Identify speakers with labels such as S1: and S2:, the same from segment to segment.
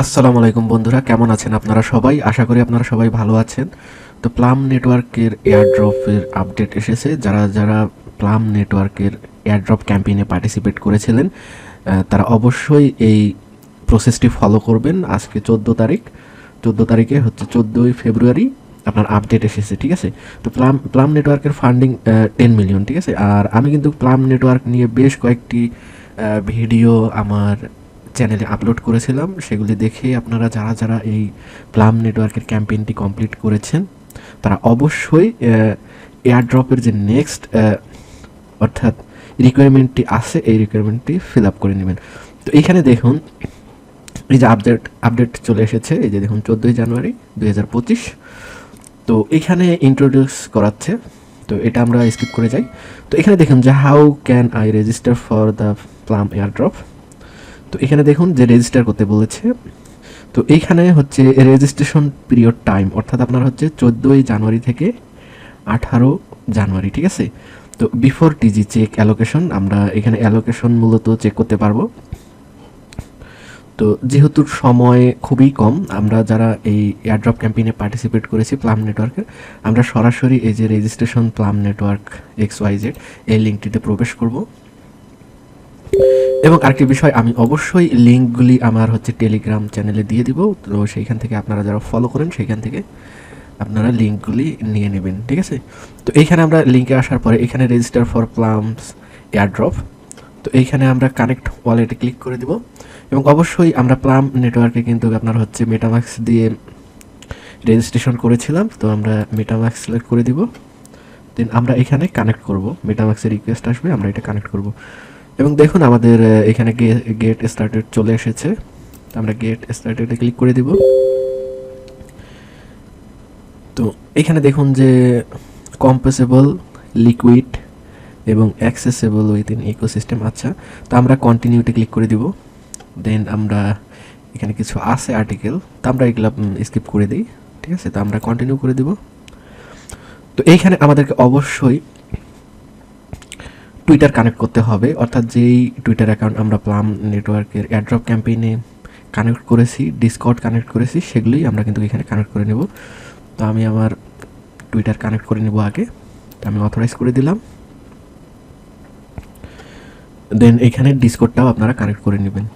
S1: আসসালামু আলাইকুম বন্ধুরা, কেমন আছেন আপনারা সবাই? আশা করি আপনারা সবাই ভালো আছেন। তো প্লাম নেটওয়ার্কের এয়ারড্রপের আপডেট এসেছে। যারা যারা প্লাম নেটওয়ার্কের এয়ারড্রপ ক্যাম্পেইনে পার্টিসিপেট করেছিলেন তারা অবশ্যই এই প্রসেসটি ফলো করবেন আজকে চোদ্দ তারিখ। চোদ্দ তারিখে হচ্ছে চোদ্দোই ফেব্রুয়ারি আপনার আপডেট এসেছে, ঠিক আছে? তো প্লাম প্লাম নেটওয়ার্কের ফান্ডিং টেন মিলিয়ন ঠিক আছে? আর আমি কিন্তু প্লাম নেটওয়ার্ক নিয়ে বেশ কয়েকটি ভিডিও আমার চ্যানেলে আপলোড করেছিলাম, সেগুলি দেখে আপনারা যারা যারা এই প্লাম নেটওয়ার্কের ক্যাম্পেইনটি কমপ্লিট করেছেন, তারা অবশ্যই এয়ারড্রপের যে নেক্সট অর্থাৎ রিকোয়ারমেন্টটি আছে, এই রিকোয়ারমেন্টটি ফিল আপ করে নেবেন। তো এইখানে দেখুন, এই যে আপডেট আপডেট চলে এসেছে, এই যে দেখুন চোদ্দোই জানুয়ারি দুই হাজার পঁচিশ। তো এখানে ইন্ট্রোডিউস করাচ্ছে, তো এটা আমরা স্কিপ করে যাই। তো এখানে দেখুন যে how can I register for the Plume airdrop তো এখানে দেখুন যে রেজিস্টার করতে বলেছে। তো এইখানে হচ্ছে রেজিস্ট্রেশন পিরিয়ড টাইম অর্থাৎ আপনার হচ্ছে চোদ্দোই জানুয়ারি থেকে আঠারো জানুয়ারি, ঠিক আছে? তো বিফোর টিজি চেক অ্যালোকেশন আমরা এখানে অ্যালোকেশন মূলত চেক করতে পারব। তো যেহেতু সময় খুবই কম, আমরা যারা এই এয়ারড্রপ ক্যাম্পেইনে পার্টিসিপেট করেছি প্লাম নেটওয়ার্কে আমরা সরাসরি এই যে registration Plume network X Y Z এই লিঙ্কটিতে প্রবেশ করব। এবং আরেকটি বিষয়, আমি অবশ্যই লিঙ্কগুলি আমার হচ্ছে টেলিগ্রাম চ্যানেলে দিয়ে দিব। তো সেইখান থেকে আপনারা যারা ফলো করেন, সেইখান থেকে আপনারা লিঙ্কগুলি নিয়ে নেবেন, ঠিক আছে? তো এইখানে আমরা লিঙ্কে আসার পরে এখানে রেজিস্টার ফর প্লামস এয়ারড্রপ তো এইখানে আমরা কানেক্ট ওয়ালেটে ক্লিক করে দিব এবং অবশ্যই আমরা প্লাম নেটওয়ার্কে কিন্তু আপনার হচ্ছে মেটামাক্স দিয়ে রেজিস্ট্রেশন করেছিলাম। তো আমরা মেটামাক্স সিলেক্ট করে দিব। দেন আমরা এখানে কানেক্ট করব। মেটামাক্সের রিকোয়েস্ট আসবে, আমরা এটা কানেক্ট করব। এবং দেখুন আমাদের এখানে গেট স্টার্টেড চলে এসেছে। আমরা গেট স্টার্টেডে ক্লিক করে দিব। তো এখানে দেখুন যে কম্পোসেবল লিকুইড এবং অ্যাক্সেসেবল উইথিন ইকোসিস্টেম আচ্ছা। তো আমরা কন্টিনিউতে ক্লিক করে দিব। দেন আমরা এখানে কিছু আছে আর্টিকেল তো আমরা এগুলো স্কিপ করে দিই। ঠিক আছে? তো আমরা কন্টিনিউ করে দিব। তো এইখানে আমাদেরকে অবশ্যই টুইটার কানেক্ট করতে হবে। অর্থাৎ যেই টুইটার অ্যাকাউন্ট আমরা প্লাম নেটওয়ার্কের অ্যাড্রপ ক্যাম্পেইনে কানেক্ট করেছি ডিসকর্ড কানেক্ট করেছি, সেগুলোই আমরা কিন্তু এখানে কানেক্ট করে নেব। তো আমি আমার টুইটার কানেক্ট করে নেব আগে। তো আমি অথরাইজ করে দিলাম। দেন এখানে ডিসকোডটাও আপনারা কানেক্ট করে নেবেন।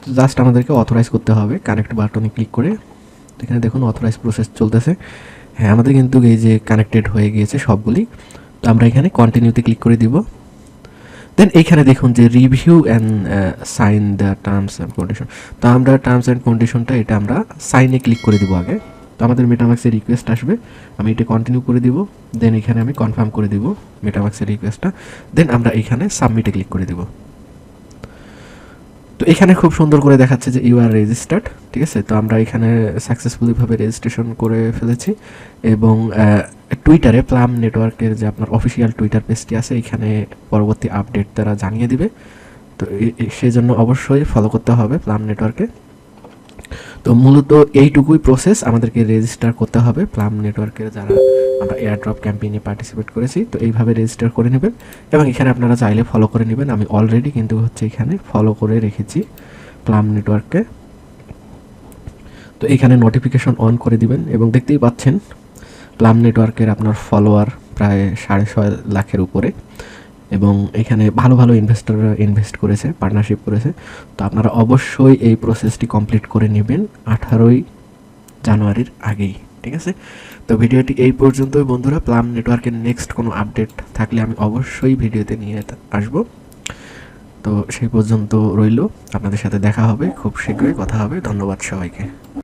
S1: তো জাস্ট আমাদেরকে অথরাইজ করতে হবে। কানেক্ট বাটনে ক্লিক করে। এখানে দেখুন অথরাইজ প্রসেস চলতেছে। হ্যাঁ আমাদের কিন্তু এই যে কানেক্টেড হয়ে গিয়েছে সবগুলি, তো আমরা এখানে কন্টিনিউতে ক্লিক করে দিব। দেন এইখানে দেখুন যে review and sign the terms and condition তো আমরা টার্মস অ্যান্ড কন্ডিশনটা এটা আমরা সাইনে ক্লিক করে দিব আগে। তো আমাদের মেটামাক্সের রিকোয়েস্ট আসবে। আমি এটা কন্টিনিউ করে দিব। দেন এখানে আমি কনফার্ম করে দিব মেটামাক্সের রিকোয়েস্টটা দেন আমরা এখানে সাবমিটে ক্লিক করে দিব। তো এখানে খুব সুন্দর করে দেখাচ্ছে যে ইউ আর রেজিস্টার্ড ঠিক আছে? তো আমরা এখানে সাকসেসফুলিভাবে রেজিস্ট্রেশন করে ফেলেছি এবং টুইটারে প্লাম নেটওয়ার্কের যে আপনার অফিসিয়াল টুইটার পেজটি আছে, এখানে পরবর্তী আপডেট তারা জানিয়ে দিবে। তো সেই জন্য অবশ্যই ফলো করতে হবে প্লাম নেটওয়ার্কে তো মূলত এইটুকুই প্রসেস আমাদেরকে রেজিস্টার করতে হবে। প্লাম নেটওয়ার্কের যারা আমরা এয়ারড্রপ ক্যাম্পেইনে পার্টিসিপেট করেছি, তো এইভাবে রেজিস্টার করে নেবেন। এবং এখানে আপনারা চাইলে ফলো করে নেবেন। আমি অলরেডি কিন্তু হচ্ছে এখানে ফলো করে রেখেছি প্লাম নেটওয়ার্ককে। তো এখানে নোটিফিকেশন অন করে দিবেন এবং দেখতেই পাচ্ছেন, প্লাম নেটওয়ার্কের আপনার ফলোয়ার প্রায় সাড়ে ছয় লাখের উপরে। এবং এখানে ভালো ভালো ইনভেস্টররা ইনভেস্ট করেছে পার্টনারশিপ করেছে। তো আপনারা অবশ্যই এই প্রসেসটি কমপ্লিট করে নেবেন আঠারোই জানুয়ারির আগেই, ঠিক আছে? তো ভিডিওটি এই পর্যন্তই বন্ধুরা। প্লাম নেটওয়ার্কের নেক্সট কোনো আপডেট থাকলে আমি অবশ্যই ভিডিওতে নিয়ে আসব। তো সেই পর্যন্ত রইল। আপনাদের সাথে দেখা হবে। খুব শীঘ্রই কথা হবে। ধন্যবাদ সবাইকে।